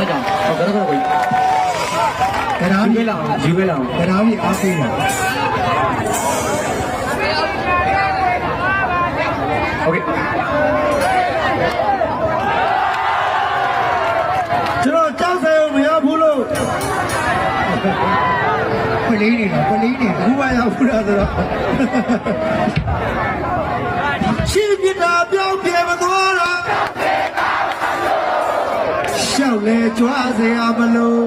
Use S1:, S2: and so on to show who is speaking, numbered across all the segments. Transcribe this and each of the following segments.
S1: ဆက်ကြောင်ဟုတ်ကဲ့တော့ကို
S2: တရား
S1: ယူ
S2: ကြီး
S1: ခဲ့လောက်ယူခဲ့လောက်
S2: တရားကြီးအားပေးတာ
S1: โอเค
S2: ကျွန်တော်ကြောက်စရာမရဘူးလို့ပလီနေတာပလီနေဘူးမရဘူးလားဆိုတော့ရှင်းပြတာ ရှောက်လေကြွားစရာမလို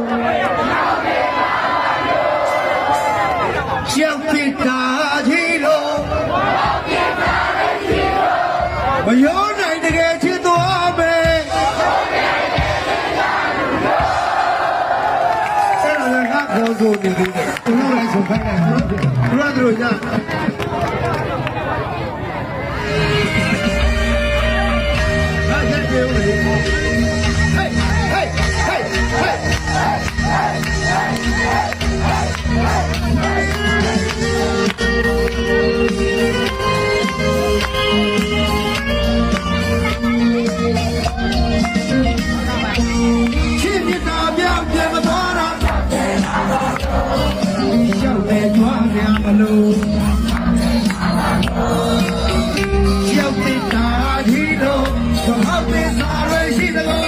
S2: ရှောက်ပြတာကြီးလို့မရောနိုင်တကယ်ချစ်သွားမယ်အဲ့ဒါလည်းငါခေါ်ဆိုနေသေးတယ်သူတို့လည်းဆိုခိုင်းတယ်သူတို့တို့ညဟာရက်ပြေဦးလေ ရမလို့ရှောက်တဲ့တာကြီးတော့ဘာမှမစားရရှိတဲ့ကို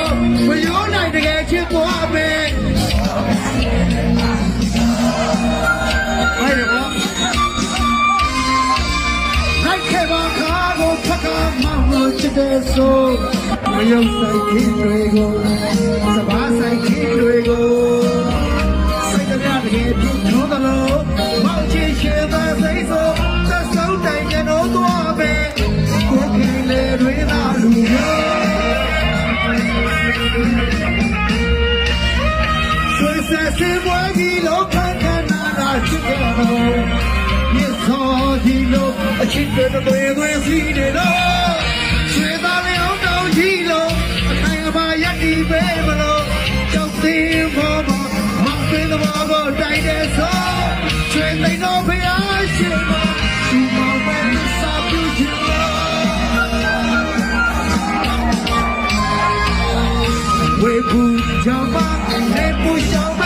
S2: မရောနိုင်တကယ်ချစ်သွားမယ်ဟဲ့ရောဟိုက်ခဲပါခါကိုဖက်ကမောင်းလို့ချစ်တဲ့ဆိုမယုံဆိုင်ခင်တွေကိုစဘာဆိုင်ခင်တွေကို အချစ်တွေတွေတွေစီးနေတော့ဆွေသားလေးအောင်တောင်ကြီးလို့အခိုင်အမာရက်ဒီပဲမလို့ကြောက်သေးဖို့မမောင်သေးတဲ့ဘောကိုတိုက်တဲ့ဆိုဆွေသိတော့ဖျားရှင်မသူမောင်ပဲစာပြချင်လို့ဝေဘူးကြမှာနေပူရှောင်းမပြော